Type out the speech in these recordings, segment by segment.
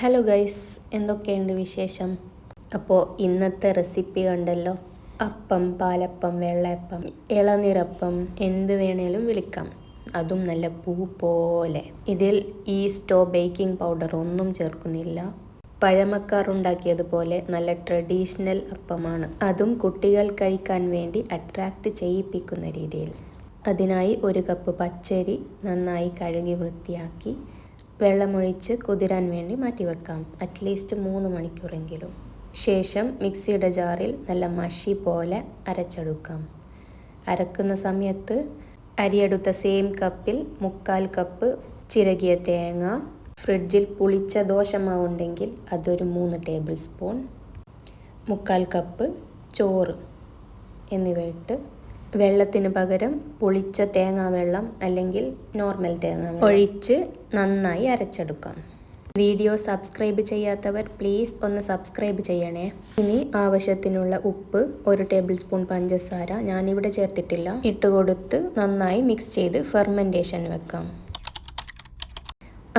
Hello guys എന്തൊക്കെയുണ്ട് വിശേഷം? അപ്പോൾ ഇന്നത്തെ റെസിപ്പി കണ്ടല്ലോ. അപ്പം പാലപ്പം വെള്ളയപ്പം ഇളനിറപ്പം എന്ത് വേണേലും വിളിക്കാം. അതും നല്ല പൂ പോലെ. ഇതിൽ ഈസ്റ്റോ ബേക്കിംഗ് പൗഡർ ഒന്നും ചേർക്കുന്നില്ല. പഴമക്കാർ ഉണ്ടാക്കിയതുപോലെ നല്ല ട്രഡീഷണൽ അപ്പമാണ്. അതും കുട്ടികൾ കഴിക്കാൻ വേണ്ടി അട്രാക്റ്റ് ചെയ്യിപ്പിക്കുന്ന രീതിയിൽ. അതിനായി ഒരു കപ്പ് പച്ചരി നന്നായി കഴുകി വൃത്തിയാക്കി വെള്ളമൊഴിച്ച് കുതിരാൻ വേണ്ടി മാറ്റി മാറ്റിവെക്കാം അറ്റ്ലീസ്റ്റ് മൂന്ന് മണിക്കൂറെങ്കിലും. ശേഷം മിക്സിയുടെ ജാറിൽ നല്ല മഷി പോലെ അരച്ചെടുക്കാം. അരക്കുന്ന സമയത്ത് അരിയെടുത്ത സെയിം കപ്പിൽ മുക്കാൽ കപ്പ് ചിരകിയ തേങ്ങ ഫ്രിഡ്ജിൽ പുളിച്ച ദോശമാവ് ഉണ്ടെങ്കിൽ അതൊരു മൂന്ന് ടേബിൾ സ്പൂൺ മുക്കാൽ കപ്പ് ചോറ് എന്നിവ ഇട്ട് വെള്ളത്തിന് പകരം പുളിച്ച തേങ്ങാ വെള്ളം അല്ലെങ്കിൽ നോർമൽ തേങ്ങ ഒഴിച്ച് നന്നായി അരച്ചെടുക്കാം. വീഡിയോ സബ്സ്ക്രൈബ് ചെയ്യാത്തവർ പ്ലീസ് ഒന്ന് സബ്സ്ക്രൈബ് ചെയ്യണേ. ഇനി ആവശ്യത്തിനുള്ള ഉപ്പ് ഒരു ടേബിൾ സ്പൂൺ പഞ്ചസാര ഞാനിവിടെ ചേർത്തിട്ടില്ല. ഇട്ട് കൊടുത്ത് നന്നായി മിക്സ് ചെയ്ത് ഫെർമെന്റേഷൻ വെക്കാം.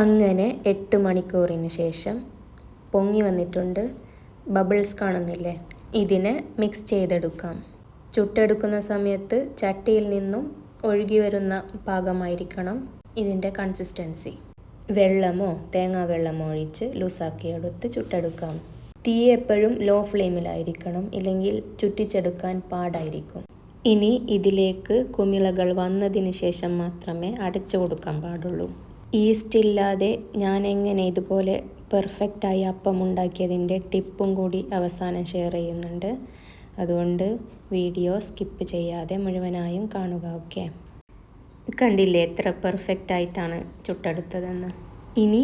അങ്ങനെ എട്ട് മണിക്കൂറിന് ശേഷം പൊങ്ങി വന്നിട്ടുണ്ട്. ബബിൾസ് കാണുന്നില്ലേ? ഇതിനെ മിക്സ് ചെയ്തെടുക്കാം. ചുട്ടെടുക്കുന്ന സമയത്ത് ചട്ടിയിൽ നിന്നും ഒഴുകി വരുന്ന പാകമായിരിക്കണം ഇതിന്റെ കൺസിസ്റ്റൻസി വെള്ളമോ തേങ്ങാ വെള്ളമോ ഒഴിച്ച് ലൂസാക്കി എടുത്ത് ചുട്ടെടുക്കാം. തീ എപ്പോഴും ലോ ഫ്ലെയിമിലായിരിക്കണം ഇല്ലെങ്കിൽ ചുറ്റിച്ചെടുക്കാൻ പാടായിരിക്കും. ഇനി ഇതിലേക്ക് കുമിളകൾ വന്നതിന് ശേഷം മാത്രമേ അടച്ചു കൊടുക്കാൻ പാടുള്ളൂ. ഈസ്റ്റ് ഇല്ലാതെ ഞാൻ എങ്ങനെ ഇതുപോലെ പെർഫെക്റ്റായി അപ്പം ഉണ്ടാക്കിയതിന്റെ ടിപ്പും കൂടി അവസാനം ഷെയർ ചെയ്യുന്നുണ്ട്. അതുകൊണ്ട് വീഡിയോ സ്കിപ്പ് ചെയ്യാതെ മുഴുവനായും കാണുക ഓക്കെ? കണ്ടില്ലേ എത്ര പെർഫെക്റ്റ് ആയിട്ടാണ് ചുട്ടെടുത്തതെന്ന്? ഇനി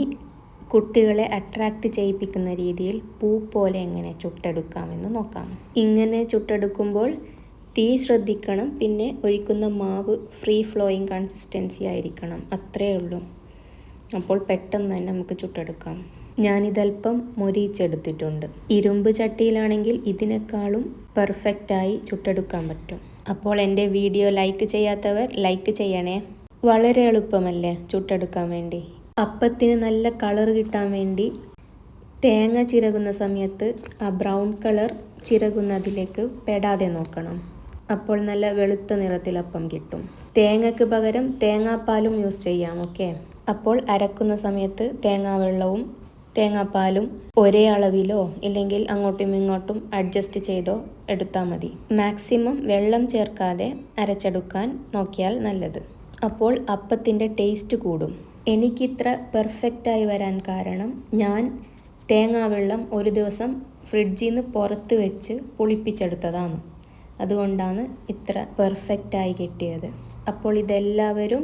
കുട്ടികളെ അട്രാക്റ്റ് ചെയ്യിപ്പിക്കുന്ന രീതിയിൽ പൂ പോലെ എങ്ങനെ ചുട്ടെടുക്കാമെന്ന് നോക്കാം. ഇങ്ങനെ ചുട്ടെടുക്കുമ്പോൾ തീ ശ്രദ്ധിക്കണം പിന്നെ ഒഴിക്കുന്ന മാവ് ഫ്രീ ഫ്ലോയിങ് കൺസിസ്റ്റൻസി ആയിരിക്കണം അത്രയേ ഉള്ളൂ. അപ്പോൾ പെട്ടെന്ന് തന്നെ നമുക്ക് ചുട്ടെടുക്കാം. ഞാനിതൽപ്പം മൊരിച്ചെടുത്തിട്ടുണ്ട് ഇരുമ്പ് ചട്ടിയിലാണെങ്കിൽ ഇതിനേക്കാളും പെർഫെക്റ്റായി ചുട്ടെടുക്കാൻ പറ്റും. അപ്പോൾ എന്റെ വീഡിയോ ലൈക്ക് ചെയ്യാത്തവർ ലൈക്ക് ചെയ്യണേ. വളരെ എളുപ്പമല്ലേ ചുട്ടെടുക്കാൻ വേണ്ടി. അപ്പത്തിന് നല്ല കളർ കിട്ടാൻ വേണ്ടി തേങ്ങ ചിരകുന്ന സമയത്ത് ആ ബ്രൗൺ കളർ ചിരകുന്നതിലേക്ക് പെടാതെ നോക്കണം. അപ്പോൾ നല്ല വെളുത്ത നിറത്തിൽ അപ്പം കിട്ടും. തേങ്ങയ്ക്ക് പകരം തേങ്ങാപ്പാലും യൂസ് ചെയ്യാം ഓക്കെ? അപ്പോൾ അരക്കുന്ന സമയത്ത് തേങ്ങാവെള്ളവും തേങ്ങാപ്പാലും ഒരേ അളവിലോ ഇല്ലെങ്കിൽ അങ്ങോട്ടും ഇങ്ങോട്ടും അഡ്ജസ്റ്റ് ചെയ്തോ എടുത്താൽ മതി. മാക്സിമം വെള്ളം ചേർക്കാതെ അരച്ചെടുക്കാൻ നോക്കിയാൽ നല്ലത്. അപ്പോൾ അപ്പത്തിന്റെ ടേസ്റ്റ് കൂടും. എനിക്കിത്ര പെർഫെക്റ്റായി വരാൻ കാരണം ഞാൻ തേങ്ങാവെള്ളം ഒരു ദിവസം ഫ്രിഡ്ജിൽ നിന്ന് പുറത്ത് വെച്ച് പുളിപ്പിച്ചെടുത്തതാണ്. അതുകൊണ്ടാണ് ഇത്ര പെർഫെക്റ്റായി കിട്ടിയത്. അപ്പോൾ ഇതെല്ലാവരും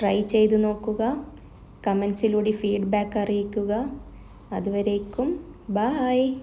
ട്രൈ ചെയ്ത് നോക്കുക. കമൻസിലൂടെ ഫീഡ്ബാക്ക് അറിയിക്കുക. അതുവരേക്കും. ബായ്